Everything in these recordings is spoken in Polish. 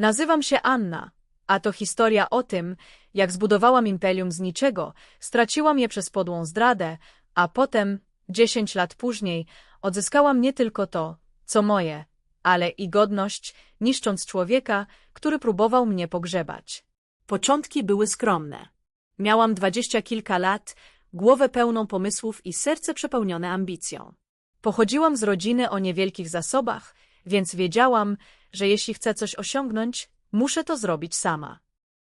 Nazywam się Anna, a to historia o tym, jak zbudowałam imperium z niczego, straciłam je przez podłą zdradę, a potem, dziesięć lat później, odzyskałam nie tylko to, co moje, ale i godność, niszcząc człowieka, który próbował mnie pogrzebać. Początki były skromne. Miałam dwadzieścia kilka lat, głowę pełną pomysłów i serce przepełnione ambicją. Pochodziłam z rodziny o niewielkich zasobach, więc wiedziałam, że jeśli chcę coś osiągnąć, muszę to zrobić sama.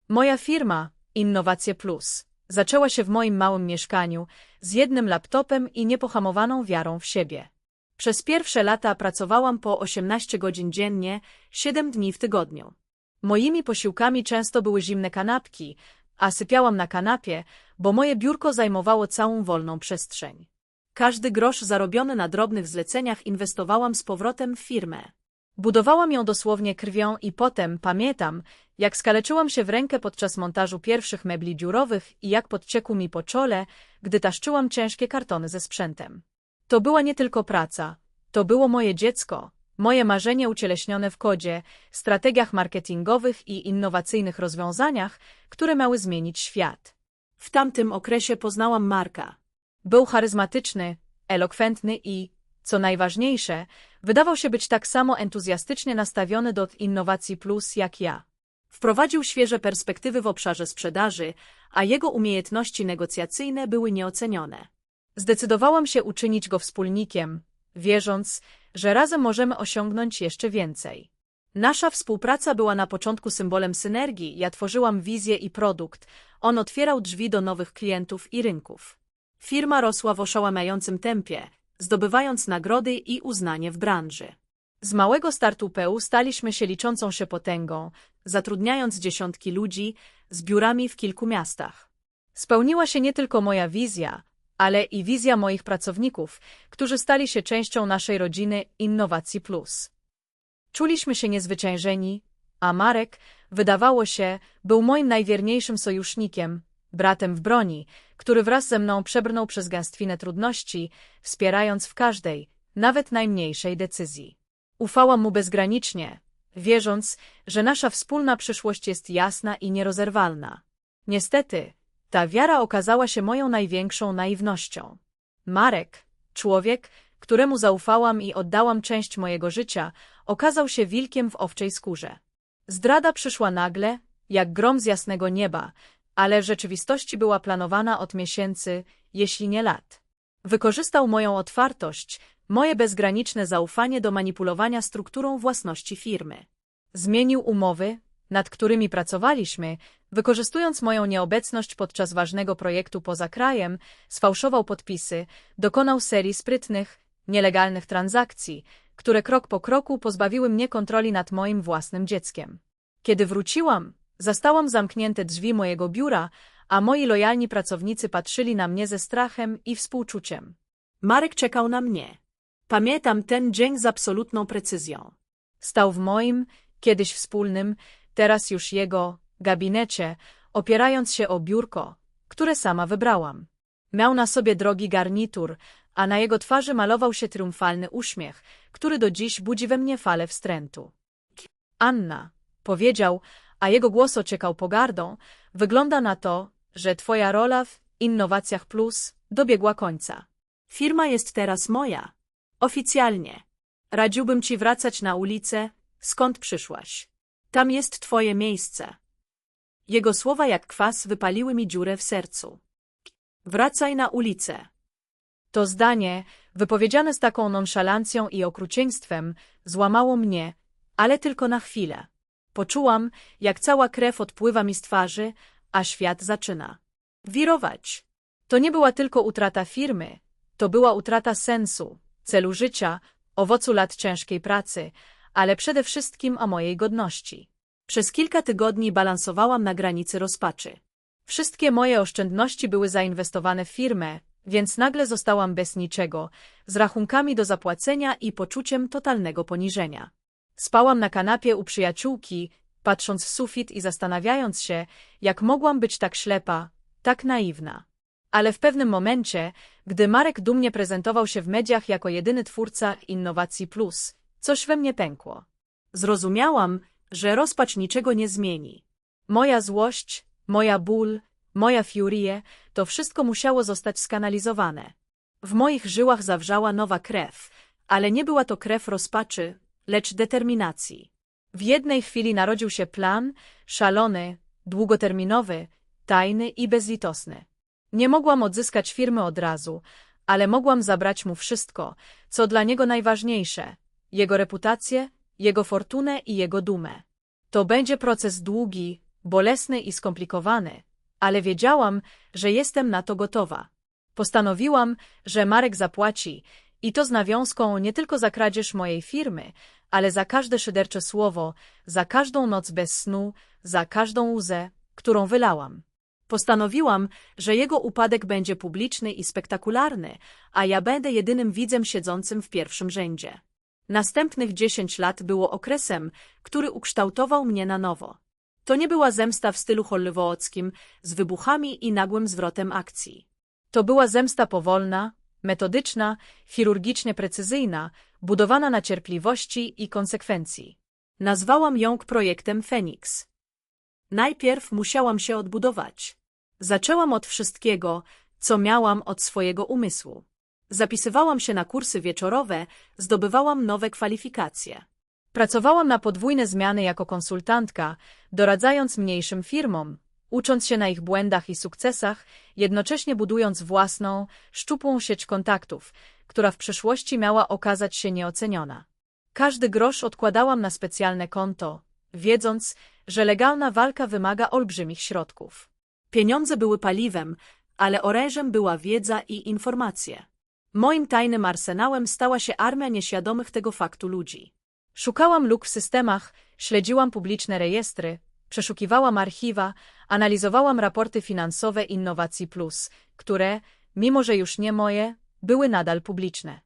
Moja firma, Innowacje Plus, zaczęła się w moim małym mieszkaniu z jednym laptopem i niepohamowaną wiarą w siebie. Przez pierwsze lata pracowałam po 18 godzin dziennie, 7 dni w tygodniu. Moimi posiłkami często były zimne kanapki, a sypiałam na kanapie, bo moje biurko zajmowało całą wolną przestrzeń. Każdy grosz zarobiony na drobnych zleceniach inwestowałam z powrotem w firmę. Budowałam ją dosłownie krwią i potem, pamiętam, jak skaleczyłam się w rękę podczas montażu pierwszych mebli dziurowych i jak podciekł mi po czole, gdy taszczyłam ciężkie kartony ze sprzętem. To była nie tylko praca, to było moje dziecko, moje marzenie ucieleśnione w kodzie, strategiach marketingowych i innowacyjnych rozwiązaniach, które miały zmienić świat. W tamtym okresie poznałam Marka. Był charyzmatyczny, elokwentny i, co najważniejsze, wydawał się być tak samo entuzjastycznie nastawiony do innowacji plus jak ja. Wprowadził świeże perspektywy w obszarze sprzedaży, a jego umiejętności negocjacyjne były nieocenione. Zdecydowałam się uczynić go wspólnikiem, wierząc, że razem możemy osiągnąć jeszcze więcej. Nasza współpraca była na początku symbolem synergii, ja tworzyłam wizję i produkt, on otwierał drzwi do nowych klientów i rynków. Firma rosła w oszałamiającym tempie, zdobywając nagrody i uznanie w branży. Z małego startupu staliśmy się liczącą się potęgą, zatrudniając dziesiątki ludzi z biurami w kilku miastach. Spełniła się nie tylko moja wizja, ale i wizja moich pracowników, którzy stali się częścią naszej rodziny Innowacji Plus. Czuliśmy się niezwyciężeni, a Marek, wydawało się, był moim najwierniejszym sojusznikiem, bratem w broni, który wraz ze mną przebrnął przez gęstwinę trudności, wspierając w każdej, nawet najmniejszej decyzji. Ufałam mu bezgranicznie, wierząc, że nasza wspólna przyszłość jest jasna i nierozerwalna. Niestety, ta wiara okazała się moją największą naiwnością. Marek, człowiek, któremu zaufałam i oddałam część mojego życia, okazał się wilkiem w owczej skórze. Zdrada przyszła nagle, jak grom z jasnego nieba, ale w rzeczywistości była planowana od miesięcy, jeśli nie lat. Wykorzystał moją otwartość, moje bezgraniczne zaufanie do manipulowania strukturą własności firmy. Zmienił umowy, nad którymi pracowaliśmy, wykorzystując moją nieobecność podczas ważnego projektu poza krajem, sfałszował podpisy, dokonał serii sprytnych, nielegalnych transakcji, które krok po kroku pozbawiły mnie kontroli nad moim własnym dzieckiem. Kiedy wróciłam, zastałam zamknięte drzwi mojego biura, a moi lojalni pracownicy patrzyli na mnie ze strachem i współczuciem. Marek czekał na mnie. Pamiętam ten dzień z absolutną precyzją. Stał w moim, kiedyś wspólnym, teraz już jego, gabinecie, opierając się o biurko, które sama wybrałam. Miał na sobie drogi garnitur, a na jego twarzy malował się triumfalny uśmiech, który do dziś budzi we mnie falę wstrętu. Anna, powiedział, a jego głos ociekał pogardą, wygląda na to, że twoja rola w Innowacjach Plus dobiegła końca. Firma jest teraz moja. Oficjalnie. Radziłbym ci wracać na ulicę, skąd przyszłaś. Tam jest twoje miejsce. Jego słowa jak kwas wypaliły mi dziurę w sercu. Wracaj na ulicę. To zdanie, wypowiedziane z taką nonszalancją i okrucieństwem, złamało mnie, ale tylko na chwilę. Poczułam, jak cała krew odpływa mi z twarzy, a świat zaczyna wirować. To nie była tylko utrata firmy, to była utrata sensu, celu życia, owocu lat ciężkiej pracy, ale przede wszystkim o mojej godności. Przez kilka tygodni balansowałam na granicy rozpaczy. Wszystkie moje oszczędności były zainwestowane w firmę, więc nagle zostałam bez niczego, z rachunkami do zapłacenia i poczuciem totalnego poniżenia. Spałam na kanapie u przyjaciółki, patrząc w sufit i zastanawiając się, jak mogłam być tak ślepa, tak naiwna. Ale w pewnym momencie, gdy Marek dumnie prezentował się w mediach jako jedyny twórca Innowacji Plus, coś we mnie pękło. Zrozumiałam, że rozpacz niczego nie zmieni. Moja złość, moja ból, moja furie, to wszystko musiało zostać skanalizowane. W moich żyłach zawrzała nowa krew, ale nie była to krew rozpaczy, lecz determinacji. W jednej chwili narodził się plan, szalony, długoterminowy, tajny i bezlitosny. Nie mogłam odzyskać firmy od razu, ale mogłam zabrać mu wszystko, co dla niego najważniejsze jego reputację, jego fortunę i jego dumę. To będzie proces długi, bolesny i skomplikowany, ale wiedziałam, że jestem na to gotowa. Postanowiłam, że Marek zapłaci i to z nawiązką nie tylko za kradzież mojej firmy, ale za każde szydercze słowo, za każdą noc bez snu, za każdą łzę, którą wylałam. Postanowiłam, że jego upadek będzie publiczny i spektakularny, a ja będę jedynym widzem siedzącym w pierwszym rzędzie. Następnych dziesięć lat było okresem, który ukształtował mnie na nowo. To nie była zemsta w stylu hollywoodzkim z wybuchami i nagłym zwrotem akcji. To była zemsta powolna, metodyczna, chirurgicznie precyzyjna, budowana na cierpliwości i konsekwencji. Nazwałam ją projektem Feniks. Najpierw musiałam się odbudować. Zaczęłam od wszystkiego, co miałam od swojego umysłu. Zapisywałam się na kursy wieczorowe, zdobywałam nowe kwalifikacje. Pracowałam na podwójne zmiany jako konsultantka, doradzając mniejszym firmom, ucząc się na ich błędach i sukcesach, jednocześnie budując własną, szczupłą sieć kontaktów, która w przyszłości miała okazać się nieoceniona. Każdy grosz odkładałam na specjalne konto, wiedząc, że legalna walka wymaga olbrzymich środków. Pieniądze były paliwem, ale orężem była wiedza i informacje. Moim tajnym arsenałem stała się armia nieświadomych tego faktu ludzi. Szukałam luk w systemach, śledziłam publiczne rejestry, przeszukiwałam archiwa, analizowałam raporty finansowe Innowacji Plus, które, mimo że już nie moje, były nadal publiczne.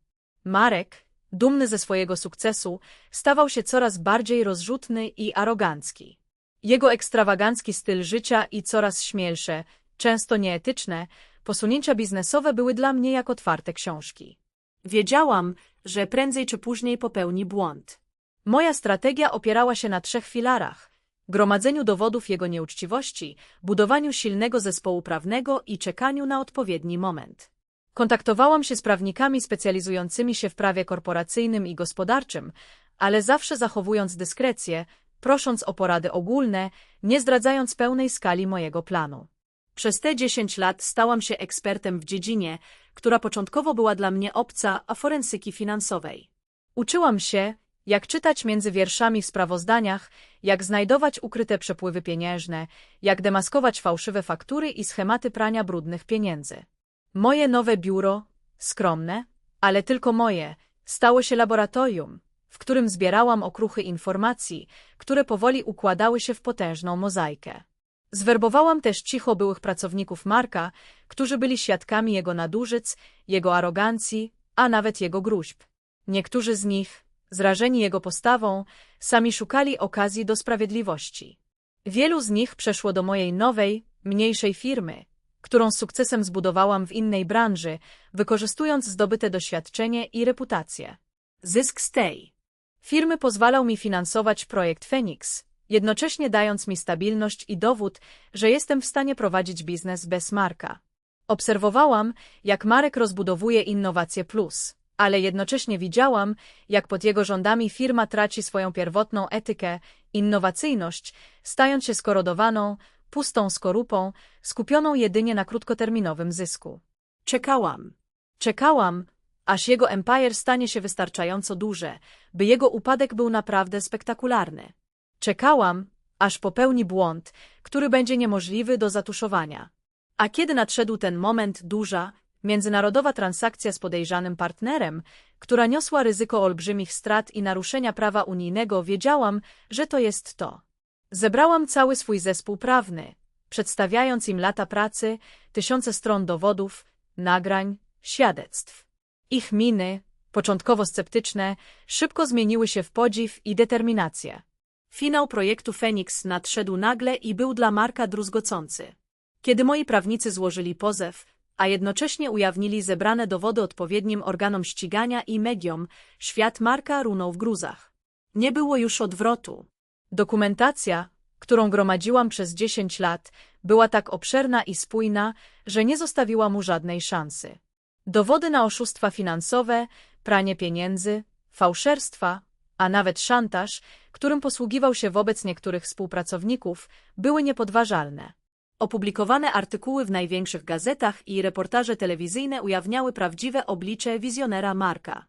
Marek, dumny ze swojego sukcesu, stawał się coraz bardziej rozrzutny i arogancki. Jego ekstrawagancki styl życia i coraz śmielsze, często nieetyczne, posunięcia biznesowe były dla mnie jak otwarte książki. Wiedziałam, że prędzej czy później popełni błąd. Moja strategia opierała się na trzech filarach gromadzeniu dowodów jego nieuczciwości, budowaniu silnego zespołu prawnego i czekaniu na odpowiedni moment. Kontaktowałam się z prawnikami specjalizującymi się w prawie korporacyjnym i gospodarczym, ale zawsze zachowując dyskrecję, prosząc o porady ogólne, nie zdradzając pełnej skali mojego planu. Przez te dziesięć lat stałam się ekspertem w dziedzinie, która początkowo była dla mnie obca, a forensyki finansowej. Uczyłam się, jak czytać między wierszami w sprawozdaniach, jak znajdować ukryte przepływy pieniężne, jak demaskować fałszywe faktury i schematy prania brudnych pieniędzy. Moje nowe biuro, skromne, ale tylko moje, stało się laboratorium, w którym zbierałam okruchy informacji, które powoli układały się w potężną mozaikę. Zwerbowałam też cicho byłych pracowników Marka, którzy byli świadkami jego nadużyc, jego arogancji, a nawet jego gruźb. Niektórzy z nich, zrażeni jego postawą, sami szukali okazji do sprawiedliwości. Wielu z nich przeszło do mojej nowej, mniejszej firmy, którą z sukcesem zbudowałam w innej branży, wykorzystując zdobyte doświadczenie i reputację. Zysk z tej firmy pozwalał mi finansować projekt Phoenix, jednocześnie dając mi stabilność i dowód, że jestem w stanie prowadzić biznes bez Marka. Obserwowałam, jak Marek rozbudowuje Innowacje Plus, ale jednocześnie widziałam, jak pod jego rządami firma traci swoją pierwotną etykę, innowacyjność, stając się skorodowaną, pustą skorupą, skupioną jedynie na krótkoterminowym zysku. Czekałam. Czekałam, aż jego empire stanie się wystarczająco duże, by jego upadek był naprawdę spektakularny. Czekałam, aż popełni błąd, który będzie niemożliwy do zatuszowania. A kiedy nadszedł ten moment duża, międzynarodowa transakcja z podejrzanym partnerem, która niosła ryzyko olbrzymich strat i naruszenia prawa unijnego, wiedziałam, że to jest to. Zebrałam cały swój zespół prawny, przedstawiając im lata pracy, tysiące stron dowodów, nagrań, świadectw. Ich miny, początkowo sceptyczne, szybko zmieniły się w podziw i determinację. Finał projektu Phoenix nadszedł nagle i był dla Marka druzgocący. Kiedy moi prawnicy złożyli pozew, a jednocześnie ujawnili zebrane dowody odpowiednim organom ścigania i mediom, świat Marka runął w gruzach. Nie było już odwrotu. Dokumentacja, którą gromadziłam przez 10 lat, była tak obszerna i spójna, że nie zostawiła mu żadnej szansy. Dowody na oszustwa finansowe, pranie pieniędzy, fałszerstwa, a nawet szantaż, którym posługiwał się wobec niektórych współpracowników, były niepodważalne. Opublikowane artykuły w największych gazetach i reportaże telewizyjne ujawniały prawdziwe oblicze wizjonera Marka.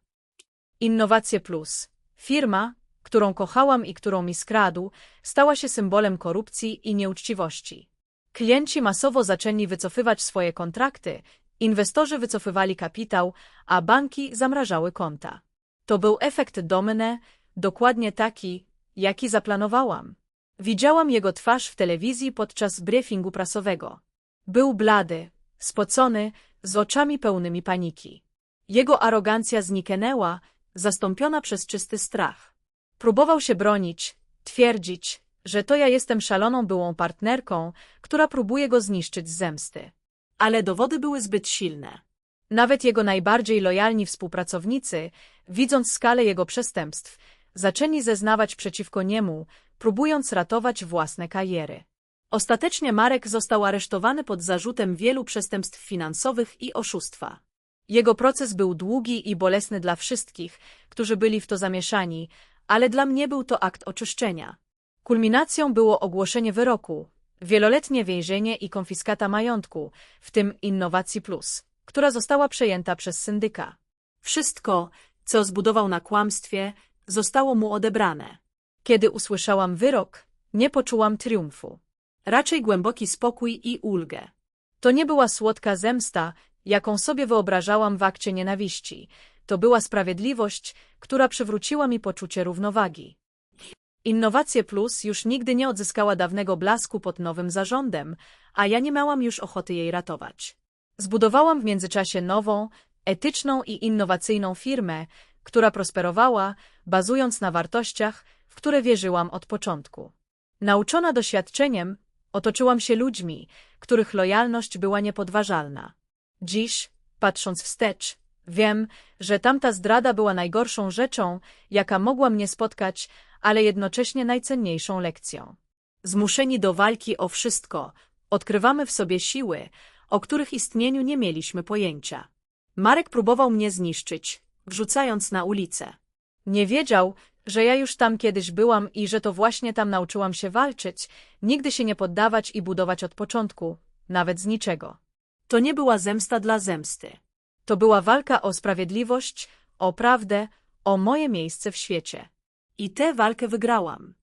Innowacje Plus. Firma, którą kochałam i którą mi skradł, stała się symbolem korupcji i nieuczciwości. Klienci masowo zaczęli wycofywać swoje kontrakty, inwestorzy wycofywali kapitał, a banki zamrażały konta. To był efekt domne, dokładnie taki, jaki zaplanowałam. Widziałam jego twarz w telewizji podczas briefingu prasowego. Był blady, spocony, z oczami pełnymi paniki. Jego arogancja zniknęła, zastąpiona przez czysty strach. Próbował się bronić, twierdzić, że to ja jestem szaloną byłą partnerką, która próbuje go zniszczyć z zemsty. Ale dowody były zbyt silne. Nawet jego najbardziej lojalni współpracownicy, widząc skalę jego przestępstw, zaczęli zeznawać przeciwko niemu, próbując ratować własne kariery. Ostatecznie Marek został aresztowany pod zarzutem wielu przestępstw finansowych i oszustwa. Jego proces był długi i bolesny dla wszystkich, którzy byli w to zamieszani, ale dla mnie był to akt oczyszczenia. Kulminacją było ogłoszenie wyroku, wieloletnie więzienie i konfiskata majątku, w tym Innowacji Plus, która została przejęta przez syndyka. Wszystko, co zbudował na kłamstwie, zostało mu odebrane. Kiedy usłyszałam wyrok, nie poczułam triumfu. Raczej głęboki spokój i ulgę. To nie była słodka zemsta, jaką sobie wyobrażałam w akcie nienawiści. To była sprawiedliwość, która przywróciła mi poczucie równowagi. Innowacje Plus już nigdy nie odzyskała dawnego blasku pod nowym zarządem, a ja nie miałam już ochoty jej ratować. Zbudowałam w międzyczasie nową, etyczną i innowacyjną firmę, która prosperowała, bazując na wartościach, w które wierzyłam od początku. Nauczona doświadczeniem, otoczyłam się ludźmi, których lojalność była niepodważalna. Dziś, patrząc wstecz, wiem, że tamta zdrada była najgorszą rzeczą, jaka mogła mnie spotkać, ale jednocześnie najcenniejszą lekcją. Zmuszeni do walki o wszystko, odkrywamy w sobie siły, o których istnieniu nie mieliśmy pojęcia. Marek próbował mnie zniszczyć, wrzucając na ulicę. Nie wiedział, że ja już tam kiedyś byłam i że to właśnie tam nauczyłam się walczyć, nigdy się nie poddawać i budować od początku, nawet z niczego. To nie była zemsta dla zemsty. To była walka o sprawiedliwość, o prawdę, o moje miejsce w świecie. I tę walkę wygrałam.